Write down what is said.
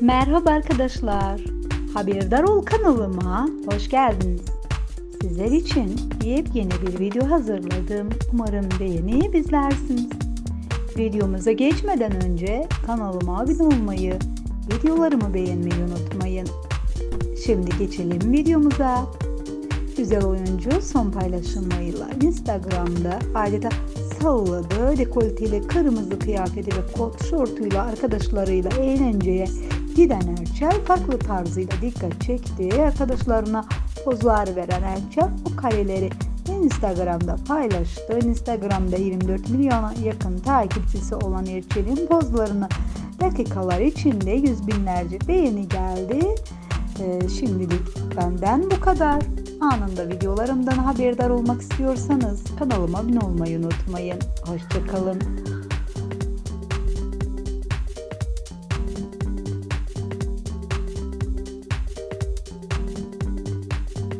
Merhaba arkadaşlar. Haberdar ol kanalıma hoş geldiniz. Sizler için yepyeni bir video hazırladım. Umarım beğenip. Videomuza geçmeden önce kanalıma abone olmayı, videolarımı beğenmeyi unutmayın. Şimdi geçelim videomuza. Güzel oyuncu son paylaşımlarıyla Instagram'da adeta salladığı dekolteli kırmızı kıyafeti ve kot şortuyla arkadaşlarıyla eğlenceye giden Erçel farklı tarzıyla dikkat çekti. Arkadaşlarına pozlar veren Erçel bu kareleri Instagram'da paylaştı. Instagram'da 24 milyona yakın takipçisi olan Erçel'in pozlarını dakikalar içinde yüz binlerce beğeni geldi. Ee, şimdilik benden bu kadar. Anında videolarımdan haberdar olmak istiyorsanız kanalıma abone olmayı unutmayın. Hoşçakalın.